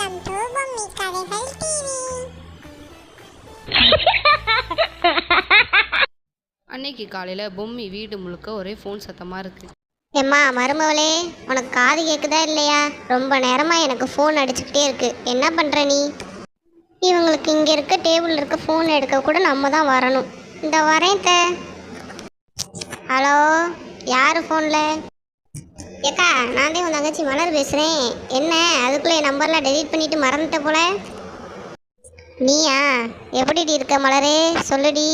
Welcome to Bommi கதைகள் TV அன்னைக்கு காலையில் பொம்மி வீடு முழுக்க ஒரே ஃபோன் சத்தமாக இருக்குது எம்மா மருமவளே உனக்கு காது கேட்குதா இல்லையா? ரொம்ப நேரமாக எனக்கு ஃபோன் அடிச்சுக்கிட்டே இருக்கு. என்ன பண்ணுற நீ? இவங்களுக்கு இங்கே இருக்க டேபிள் இருக்க ஃபோன் எடுக்க கூட நம்ம தான் வரணும். இந்த வரேன் ஹலோ யார் ஃபோனில் ஏக்கா நான் தான் உன் தங்கச்சி மலர் பேசுகிறேன் என்ன அதுக்குள்ளே என் நம்பர்லாம் டெலீட் பண்ணிட்டு மறந்துட்ட போல? நீயா? எப்படிடி இருக்க மலரே? சொல்லுடி.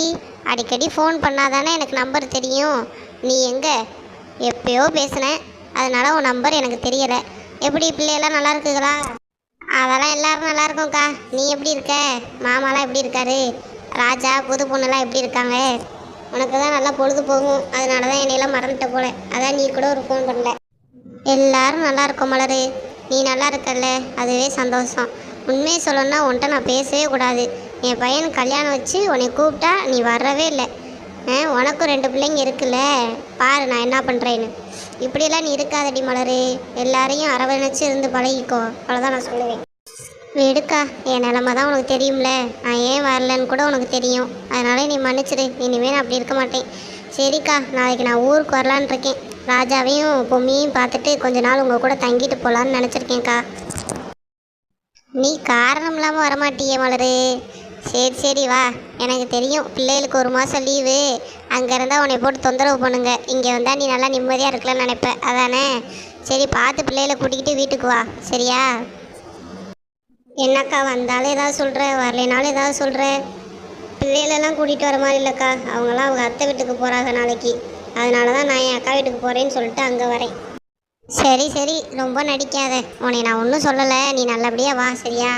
அடிக்கடி ஃபோன் பண்ணாதானே எனக்கு நம்பர் தெரியும். நீ எங்கே? எப்பயோ பேசினேன் அதனால உன் நம்பர் எனக்கு தெரியலை. எப்படி பிள்ளையெல்லாம் நல்லா இருக்குங்களா அதெல்லாம் எல்லாரும் நல்லா இருக்கோம்க்கா. நீ எப்படி இருக்க? மாமாலாம் எப்படி இருக்காரு? ராஜா புது பொண்ணுலாம் எப்படி இருக்காங்க? உனக்கு தான் நல்லா பொழுது போகும். அதனால தான் என்னையெல்லாம் மறந்துட்ட போல. அதான் நீ கூட ஒரு ஃபோன் பண்ணல. எல்லாரும் நல்லா இருக்கோம் மலரு. நீ நல்லா இருக்கல்ல அதுவே சந்தோஷம். உண்மையை சொல்லணும்னா உன்கிட்ட நான் பேசவே கூடாது. என் பையன் கல்யாணம் வச்சு உன்னை கூப்பிட்டா நீ வரவே இல்லை. ஆ, உனக்கும் ரெண்டு பிள்ளைங்க இருக்குல்ல? பாரு நான் என்ன பண்ணுறேன்னு இப்படியெல்லாம் நீ இருக்காதடி மலரு. எல்லாரையும் அரவணைச்சு இருந்து பழகிக்கோ. அவ்வளோதான் நான் சொல்லுவேன். விடுக்கா என் நிலமை தான் உனக்கு தெரியும்ல. நான் ஏன் வரலன்னு கூட உனக்கு தெரியும். அதனால நீ மன்னிச்சிடு. இனிமேல் நான் அப்படி இருக்க மாட்டேன். சரிக்கா நாளைக்கு நான் ஊருக்கு வரலான்னு இருக்கேன். ராஜாவையும் பொம்மியும் பார்த்துட்டு கொஞ்ச நாள் உங்கள் கூட தங்கிட்டு போகலான்னு நினச்சிருக்கேன்க்கா. நீ காரணம் இல்லாமல் வரமாட்டியே மலரு. சரி சரி வா. எனக்கு தெரியும் பிள்ளைகளுக்கு ஒரு மாதம் லீவு. அங்கே இருந்தால் உன்னை போட்டு தொந்தரவு பண்ணுங்க. இங்கே வந்தால் நீ நல்லா நிம்மதியாக இருக்கலாம்னு நினைப்ப. அதானே? சரி பார்த்து பிள்ளைகளை கூட்டிக்கிட்டு வீட்டுக்கு வா. சரியா? என்னக்கா வந்தாலும் ஏதாவது சொல்கிற வரலைனாலும் ஏதாவது சொல்கிற பிள்ளைகளெல்லாம் கூட்டிகிட்டு வர மாதிரி இல்லைக்கா. அவங்களாம் அவங்க அத்தை வீட்டுக்கு போகிறாங்க நாளைக்கு. அதனால தான் நான் என் அக்கா வீட்டுக்கு போகிறேன்னு சொல்லிட்டு அங்கே வரேன். சரி சரி ரொம்ப நடிக்காத. உன்னை நான் ஒன்றும் சொல்லலை. நீ நல்லபடியாக வா சரியா?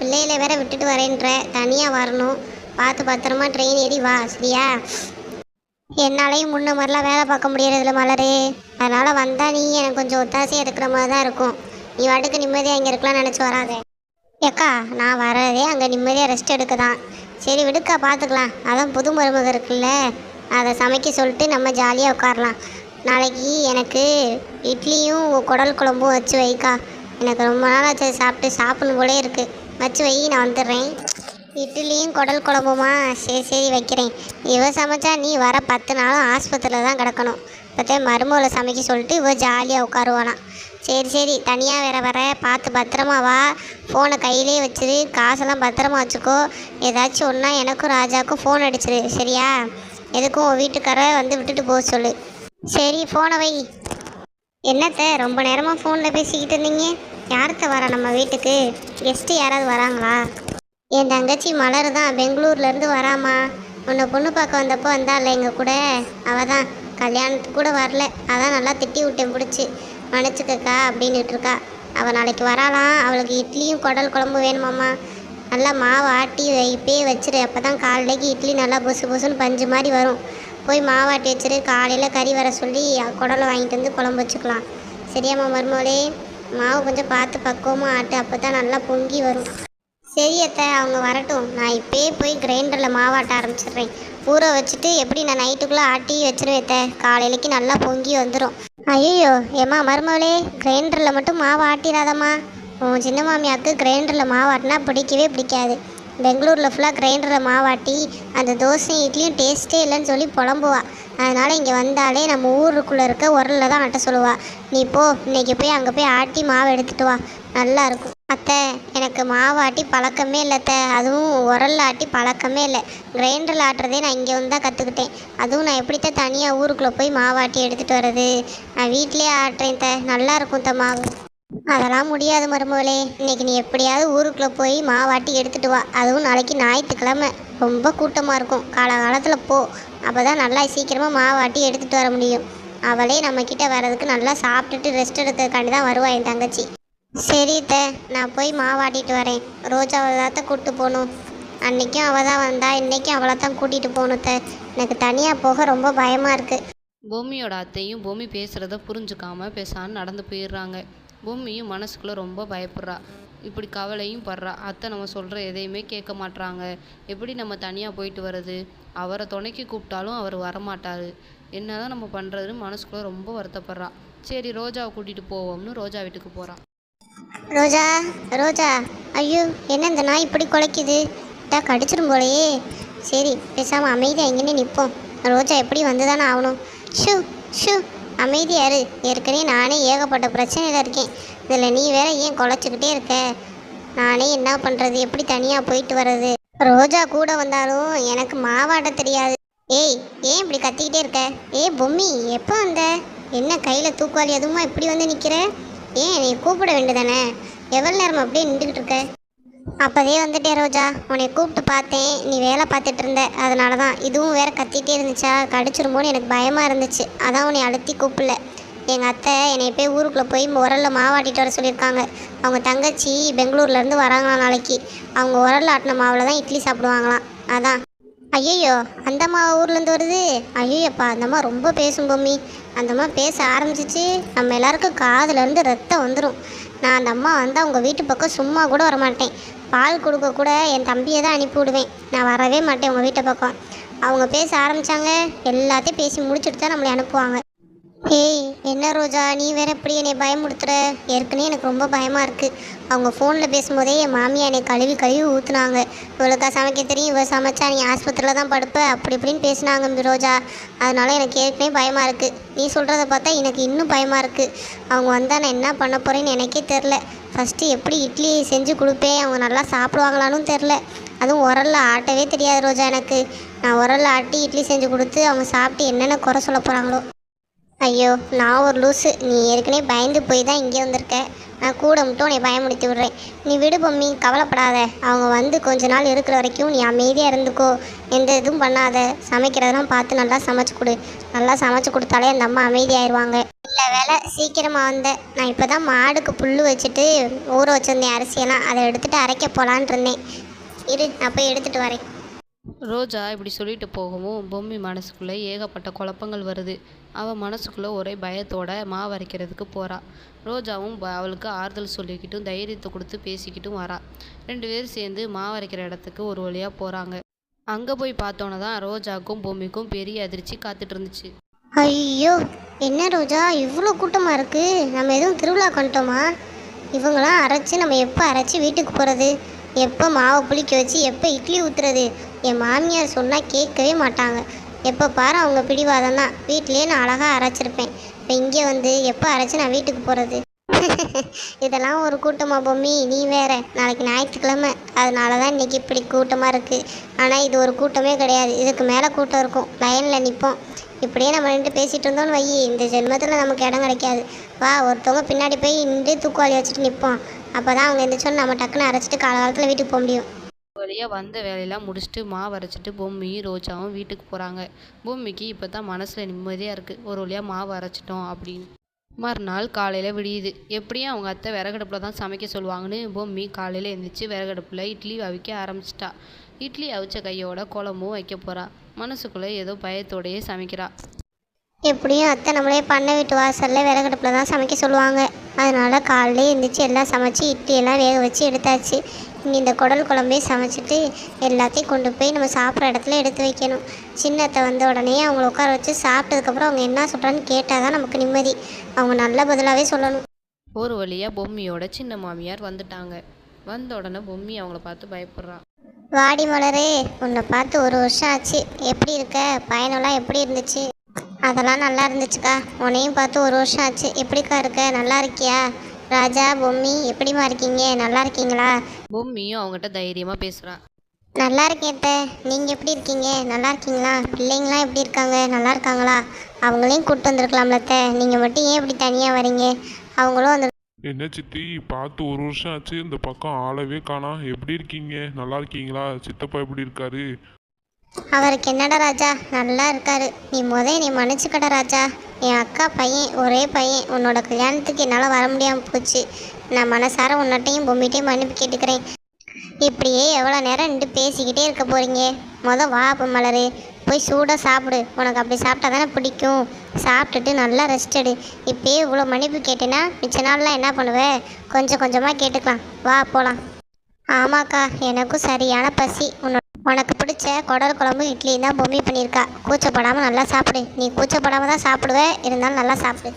பிள்ளைகளை வேற விட்டுட்டு வரேன்ற. தனியாக வரணும். பார்த்து பத்திரமா ட்ரெயின் ஏறி வா சரியா? என்னாலையும் முன்ன மாதிரிலாம் வேலை பார்க்க முடியறதில்ல மலரு. அதனால் வந்தால் நீ எனக்கு கொஞ்சம் ஒத்தாசையாக இருக்கிற மாதிரி தான் இருக்கும். நீ வாட்டுக்கு நிம்மதியாக இங்கே இருக்கலாம் நினச்சி வராத. ஏக்கா நான் வரதே அங்கே நிம்மதியாக ரெஸ்ட் எடுக்க தான் சரி விடுக்கா பார்த்துக்கலாம் அதான் புது மருமக இருக்குல்ல. அதை சமைக்க சொல்லிட்டு நம்ம ஜாலியாக உட்காரலாம். நாளைக்கு எனக்கு இட்லியும் குடல் குழம்பும் வச்சு வைக்கா. எனக்கு ரொம்ப நாள் ஆச்சு சாப்பிட்டு சாப்பிடணும் போலே இருக்குது வச்சு வை நான் வந்துடுறேன். இட்லியும் குடல் குழம்புமா? சரி சரி வைக்கிறேன். இவ சமைச்சா நீ வர பத்து நாளும் ஆஸ்பத்திரியில் தான் கிடக்கணும். பார்த்தா மருமகளை சமைக்க சொல்லிட்டு இவ ஜாலியாக உட்காருவானாம் சரி சரி தனியாக வேற வர பார்த்து பத்திரமா வா. ஃபோனை கையிலே வச்சிரு. காசெல்லாம் பத்திரமா வச்சுக்கோ. ஏதாச்சும் ஒன்றா எனக்கும் ராஜாவுக்கும் ஃபோன் அடிச்சிரு. சரியா? எதுக்கும் உன் வீட்டுக்கார வந்து விட்டுட்டு போக சொல்லு. சரி ஃபோனை வை. என்னத்த ரொம்ப நேரமாக ஃபோனில் பேசிக்கிட்டு இருந்தீங்க? யாருத்த வர நம்ம வீட்டுக்கு? கெஸ்ட்டு யாராவது வராங்களா? என் தங்கச்சி மலர் தான் பெங்களூர்லேருந்து வராமா? உன்னை பொண்ணு பார்க்க வந்தப்போ வந்தால எங்கள் கூட? அவள் தான். கல்யாணத்துக்கு கூட வரல. அதான் நல்லா திட்டி விட்டேன் பிடிச்சி. மன்னிச்சுக்கக்கா அப்படின்னுட்டு இருக்கா. அவள் நாளைக்கு வராளாம். அவளுக்கு இட்லியும் குடல் குழம்பு வேணுமாம்மா. நல்லா மாவு ஆட்டி இப்பயே வச்சிரு. அப்போ தான் காலையிலேக்கு இட்லி நல்லா பொசு பொசுன்னு பஞ்சு மாதிரி வரும். போய் மாவாட்டி வச்சிரு. காலையில் கறி வர சொல்லி குடலை வாங்கிட்டு வந்து குழம்பு வச்சுக்கலாம். சரியாம்மா மருமகளே? மாவு கொஞ்சம் பார்த்து பக்குவமாக ஆட்டு அப்போ தான் நல்லா பொங்கி வரும். சரி அத்தை அவங்க வரட்டும். நான் இப்போயே போய் கிரைண்டரில் மாவாட்ட ஆரம்பிச்சிடுறேன். ஊற வச்சுட்டு எப்படி நான் நைட்டுக்குள்ளே ஆட்டி வச்சிருவேன் அத்தை? காலையிலைக்கு நல்லா பொங்கி வந்துடும் ஐயோ ஏம்மா மருமகளே? கிரைண்டரில் மட்டும் மாவு ஆட்டிடாதம்மா. உன் சின்ன மாமியாவுக்கு கிரைண்டரில் மாவாட்டினா பிடிக்கவே பிடிக்காது. பெங்களூரில் ஃபுல்லாக கிரைண்டரில் மாவாட்டி அந்த தோசையும் இட்லியும் டேஸ்ட்டே இல்லைன்னு சொல்லி புலம்புவா. அதனால் இங்கே வந்தாலே நம்ம ஊருக்குள்ளே இருக்க உரலில் தான் ஆட்ட சொல்லுவா. நீ போ இன்னைக்கு போய் அங்கே போய் ஆட்டி மாவு எடுத்துகிட்டு வா. நல்லா இருக்கும். அத்தை எனக்கு மாவு ஆட்டி பழக்கமே இல்லை அத்தை. அதுவும் உரல்ல ஆட்டி பழக்கமே இல்லை. கிரைண்டரில் ஆட்டுறதே நான் இங்கே வந்து தான் கற்றுக்கிட்டேன் அதுவும் நான் எப்படித்தான் தனியாக ஊருக்குள்ளே போய் மாவாட்டி எடுத்துகிட்டு வர்றது? நான் வீட்டிலேயே ஆட்டுறேன் த நல்லாயிருக்கும் த மாவு. அதெல்லாம் முடியாது மருமகளே. இன்னைக்கு நீ எப்படியாவது ஊருக்குள்ளே போய் மாவாட்டி எடுத்துட்டு வா. அதுவும் நாளைக்கு ஞாயிற்றுக்கிழமை. ரொம்ப கூட்டமாக இருக்கும். காலகாலத்தில் போ. அப்போ தான் நல்லா சீக்கிரமாக மாவாட்டி எடுத்துகிட்டு வர முடியும். அவளே நம்மக்கிட்ட வர்றதுக்கு நல்லா சாப்பிட்டுட்டு ரெஸ்ட் எடுக்கிறதுக்காண்டி தான் வருவா என் தங்கச்சி. சரி த நான் போய் மாவாட்டிட்டு வரேன். ரோஜாவை தான் கூப்பிட்டு போகணும். அன்னைக்கும் அவள் தான் வந்தா இன்னைக்கும் அவளை தான் கூட்டிகிட்டு போகணும் த எனக்கு தனியாக போக ரொம்ப பயமாக இருக்குது பூமியோட அத்தையும் பூமி பேசுகிறத புரிஞ்சுக்காமல் பேசான்னு நடந்து போயிடுறாங்க. பொம்மியும் மனசுக்குள்ளே ரொம்ப பயப்படுறா. இப்படி கவலையும் படுறா. அத்தை நம்ம சொல்கிற எதையுமே கேட்க மாட்றாங்க. எப்படி நம்ம தனியாக போயிட்டு வர்றது? அவரை துணைக்கு கூப்பிட்டாலும் அவர் வரமாட்டார். என்னதான் நம்ம பண்ணுறதுன்னு மனசுக்குள்ளே ரொம்ப வருத்தப்படுறா. சரி ரோஜாவை கூட்டிகிட்டு போவோம்னு ரோஜா வீட்டுக்கு போகிறான் ரோஜா ரோஜா ஐயோ என்ன இந்த நாய் இப்படி குலைக்குது? டா கடிச்சிடும் போலையே. சரி பேசாமல் அமைதியாக எங்கேன்னு நிற்போம் ரோஜா எப்படி வந்து தானே ஆகணும்? ஷூ ஷூ. அமைதியா இரு ஏற்கனவே நானே ஏகப்பட்ட பிரச்சனையில் இருக்கேன். இதில் நீ வேற ஏன் குலைச்சிக்கிட்டே இருக்க? நானே என்ன பண்ணுறது எப்படி தனியாக போயிட்டு வர்றது? ரோஜா கூட வந்தாலும் எனக்கு மாவாட்ட தெரியாது. ஏய் ஏன் இப்படி கத்திக்கிட்டே இருக்க? ஏய் பொம்மி எப்போ வந்த? என்ன கையில் தூக்குவாளி அதுவுமா இப்படி வந்து நிற்கிற ஏன் நீ கூப்பிட வேண்டியதானே? எவ்வளோ நேரம் அப்படியே நின்றுக்கிட்டு இருக்க? அப்போதே வந்துட்டேன் ரோஜா உன்னை கூப்பிட்டு பார்த்தேன். நீ வேலை பார்த்துட்டு இருந்த. அதனால தான் இதுவும் வேற கத்திட்டே இருந்துச்சா? கடிச்சிருமோன்னு எனக்கு பயமாக இருந்துச்சு. அதான் உன்னை அழுத்தி கூப்பிடல. எங்கள் அத்தை என்னை போய் ஊருக்குள்ளே போய் உரலில் மாவாட்டிட்டு வர சொல்லியிருக்காங்க. அவங்க தங்கச்சி பெங்களூர்லேருந்து வராங்களாம் நாளைக்கு. அவங்க உரலில் ஆட்டின மாவில் தான் இட்லி சாப்பிடுவாங்களாம். அதான். ஐயோ அந்த அம்மா ஊர்லேருந்து வருது? ஐயோப்பா அந்த அம்மா ரொம்ப பேசும் பொம்மி. அந்த அம்மா பேச ஆரம்பிச்சிச்சு. நம்ம எல்லாருக்கும் காதுலேருந்து ரத்தம் வந்துடும் நான் அந்த அம்மா வந்து அவங்க வீட்டு பக்கம் சும்மா கூட வரமாட்டேன். பால் கொடுக்க கூட என் தம்பியை தான் அனுப்பிவிடுவேன் நான் வரவே மாட்டேன் உங்கள் வீட்டு பக்கம். அவங்க பேச ஆரம்பித்தாங்க எல்லாத்தையும் பேசி முடிச்சுட்டு தான் நம்மளை அனுப்புவாங்க. ஏய் என்ன ரோஜா? நீ வேற எப்படி என்னை பயமுடுத்துற ஏற்கனவே எனக்கு ரொம்ப பயமாக இருக்குது அவங்க ஃபோனில் பேசும்போதே என் மாமியா என்னை கழுவி கழுவி ஊற்றுனாங்க இவளுக்கா சமைக்க தெரியும் இவ சமைச்சா நீ ஆஸ்பத்திரியில் தான் படுப்ப அப்படி இப்படின்னு பேசினாங்க ரோஜா. அதனால எனக்கு ஏற்கனவே பயமாக இருக்குது நீ சொல்கிறத பார்த்தா எனக்கு இன்னும் பயமாக இருக்குது அவங்க வந்தால் நான் என்ன பண்ண போகிறேன்னு எனக்கே தெரில ஃபஸ்ட்டு எப்படி இட்லி செஞ்சு கொடுப்பேன் அவங்க நல்லா சாப்பிடுவாங்களான்னு தெரில அதுவும் உரல்ல ஆட்டவே தெரியாது ரோஜா எனக்கு. நான் உரல்ல ஆட்டி இட்லி செஞ்சு கொடுத்து அவங்க சாப்பிட்டு என்னென்ன குறை சொல்ல போகிறாங்களோ ஐயோ நான் ஒரு லூஸு நீ ஏற்கனவே பயந்து போய் தான் இங்கே வந்திருக்க. நான் கூட மட்டும் உன்னை பயமுடுத்தி விடுறேன். நீ விடு பொம்மி கவலைப்படாத. அவங்க வந்து கொஞ்ச நாள் இருக்கிற வரைக்கும் நீ அமைதியாக இருந்துக்கோ. எந்த இதுவும் பண்ணாத. சமைக்கிறதெல்லாம் பார்த்து நல்லா சமைச்சு கொடு. நல்லா சமைச்சு கொடுத்தாலே அந்த அம்மா அமைதியாயிருவாங்க. இல்லை வேலை சீக்கிரமாக வந்தேன் நான் இப்போ தான் மாடுக்கு புல் வச்சுட்டு ஊற வச்சுருந்தேன் அரிசியெல்லாம். அதை எடுத்துகிட்டு அரைக்க போகலான் இருந்தேன். இரு நான் போய் எடுத்துகிட்டு வரேன். ரோஜா இப்படி சொல்லிட்டு போகவும் பொம்மி மனசுக்குள்ளே ஏகப்பட்ட குழப்பங்கள் வருது. அவள் மனசுக்குள்ளே ஒரே பயத்தோட மாவு அரைக்கிறதுக்கு போகிறாள் ரோஜாவும் ப- அவளுக்கு ஆறுதல் சொல்லிக்கிட்டும் தைரியத்தை கொடுத்து பேசிக்கிட்டும் வரா. ரெண்டு பேரும் சேர்ந்து மாவு அரைக்கிற இடத்துக்கு ஒரு வழியாக போகிறாங்க அங்கே போய் பார்த்தோன்னே தான் ரோஜாக்கும் பொம்மிக்கும் பெரிய அதிர்ச்சி காத்துட்டு இருந்துச்சு ஐயோ! என்ன ரோஜா? இவ்வளோ கூட்டமாக இருக்குது நம்ம எதுவும் திருவிழா கொண்டோமா? இவங்களாம் அரைச்சி நம்ம எப்போ அரைச்சி வீட்டுக்கு போகிறது எப்போ மாவை புளிக்க வச்சு எப்போ இட்லி ஊற்றுறது என் மாமியார் சொன்னால் கேட்கவே மாட்டாங்க. எப்போ பாரு அவங்க பிடிவாதம் தான். வீட்டிலேயே நான் அழகாக அரைச்சிருப்பேன். இப்போ இங்கே வந்து எப்போ அரைச்சி நான் வீட்டுக்கு போகிறது இதெல்லாம் ஒரு கூட்டமாக பொம்மி. நீ வேற. நாளைக்கு ஞாயிற்றுக்கிழமை. அதனால தான் இன்றைக்கி இப்படி கூட்டமாக இருக்குது ஆனால் இது ஒரு கூட்டமே கிடையாது. இதுக்கு மேலே கூட்டம் இருக்கும். லைனில் நிற்போம் இப்படியே நம்ம நின்று பேசிகிட்டு இருந்தோம்னு வை இந்த ஜென்மத்தில் நமக்கு இடம் கிடைக்காது. வா ஒருத்தவங்க பின்னாடி போய் நின்று தூக்குவாளி வச்சுட்டு நிற்போம் அப்போ தான் அவங்க எந்திரிச்சோன்னு நம்ம டக்குன்னு அரைச்சிட்டு காலகாலத்தில் வீட்டுக்கு போக முடியும். வழியாக வந்த வேலையெல்லாம் முடிச்சுட்டு மாவு அரைச்சிட்டு பொம்மியும் ரோஜாவும் வீட்டுக்கு போகிறாங்க பொம்மிக்கு இப்போ தான் மனசில் நிம்மதியாக இருக்குது ஒரு வழியாக மாவு அரைச்சிட்டோம் அப்படின்னு. மறுநாள் காலையில் விடியுது. எப்படியும் அவங்க அத்தை விறகடுப்பில் தான் சமைக்க சொல்லுவாங்கன்னு பொம்மி காலையில் எழுந்திரிச்சு விறகடுப்பில் இட்லி அவிக்க ஆரம்பிச்சிட்டா. இட்லி அவிச்ச கையோட குழம்பும் வைக்க போகிறா மனசுக்குள்ளே ஏதோ பயத்தோடையே சமைக்கிறா. எப்படியும் அத்தை நம்மளே பண்ண வீட்டு வாசலில் விறகடுப்பில் தான் சமைக்க சொல்லுவாங்க. அதனால காலையிலே எழுந்திரிச்சு எல்லாம் சமைச்சு இட்லி எல்லாம் வேக வச்சு எடுத்தாச்சு. இந்த குடல் குழம்பே சமைச்சிட்டு எல்லாத்தையும் கொண்டு போய் நம்ம சாப்பிட்ற இடத்துல எடுத்து வைக்கணும். சின்னத்தை வந்த உடனே அவங்கள உட்கார வச்சு சாப்பிட்டதுக்கப்புறம் அவங்க என்ன சொல்கிறான்னு கேட்டால் தான் நமக்கு நிம்மதி. அவங்க நல்ல பதிலாகவே சொல்லணும். ஒரு வழியாக பொம்மியோட சின்ன மாமியார் வந்துட்டாங்க. வந்த உடனே பொம்மி அவங்கள பார்த்து பயப்படுறா. வாடி மலரே உன்னை பார்த்து ஒரு வருஷம் ஆச்சு. எப்படி இருக்க? பயணம்லாம் எப்படி இருந்துச்சு? அதெல்லாம் நல்லா இருந்துச்சுக்கா. உன்னையும் பார்த்து ஒரு வருஷம் ஆச்சு. எப்படிக்கா இருக்க? நல்லா இருக்கியா? ராஜா பொம்மி எப்படிம்மா இருக்கீங்க? நல்லா இருக்கீங்களா? பொம்மியும் அவங்ககிட்ட தைரியமாக பேசுகிறா நல்லா இருக்கேன் அத்தை. நீங்கள் எப்படி இருக்கீங்க? நல்லா இருக்கீங்களா? பிள்ளைங்களாம் எப்படி இருக்காங்க? நல்லா இருக்காங்களா? அவங்களையும் கூப்பிட்டு வந்திருக்கலாம்ல அத்தை. நீங்கள் மட்டும் ஏன் இப்படி தனியாக வரீங்க? அவங்களும் வந்து என்ன சித்தி பார்த்து ஒரு வருஷம் ஆச்சு. இந்த பக்கம் ஆளவே காணோம் எப்படி இருக்கீங்க? நல்லா இருக்கீங்களா? சித்தப்பா எப்படி இருக்காரு? அவருக்கு என்னடா ராஜா? நல்லா இருக்காரு. நீ முத நீ மன்னிச்சுக்கடா ராஜா. என் அக்கா பையன் ஒரே பையன் உன்னோட கல்யாணத்துக்கு என்னால் வர முடியாமல் போச்சு. நான் மனசார உன்னட்டையும் பொம்மிட்டையும் மன்னிப்பு கேட்டுக்கிறேன். இப்படியே எவ்வளோ நேரம் நின்று பேசிக்கிட்டே இருக்க போகிறீங்க மொதல் வா அப்ப மலரு. போய் சூடாக சாப்பிடு. உனக்கு அப்படி சாப்பிட்டா தானே பிடிக்கும். சாப்பிட்டுட்டு நல்லா ரெஸ்ட் எடு. இப்பயே இவ்வளோ மன்னிப்பு கேட்டேன்னா மிச்ச நாள்லாம் என்ன பண்ணுவ? கொஞ்சம் கொஞ்சமாக கேட்டுக்கலாம். வா போகலாம் ஆமாக்கா எனக்கும் சரியான பசி. உன்னோட உனக்கு பிடிச்ச குடல் குழம்பு இட்லி தான் பொம்மி பண்ணியிருக்கா. கூச்சப்படாமல் நல்லா சாப்பிடு. நீ கூச்சப்படாமல் தான் சாப்பிடுவ. இருந்தாலும் நல்லா சாப்பிடு.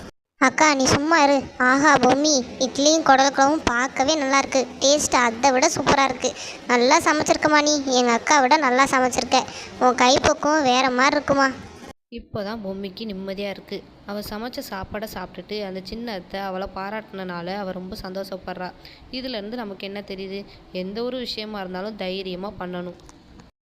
அக்கா நீ சும்மா இரு. ஆஹா பொம்மி இட்லியும் குடல் குழம்பும் பார்க்கவே நல்லாயிருக்கு டேஸ்ட் அதை விட சூப்பராக இருக்குது நல்லா சமைச்சிருக்கமா நீ. எங்கள் அக்கா விட நல்லா சமைச்சிருக்க. உன் கைப்பக்குவம் வேறு மாதிரி இருக்குமா? இப்போ தான் பொம்மிக்கு நிம்மதியாக இருக்குது அவள் சமைச்ச சாப்பாடை சாப்பிட்டுட்டு அந்த சின்ன அத்தை அவளை பாராட்டினனால அவள் ரொம்ப சந்தோஷப்படுறா. இதுலேருந்து நமக்கு என்ன தெரியுது? எந்த ஒரு விஷயமா இருந்தாலும் தைரியமாக பண்ணணும்.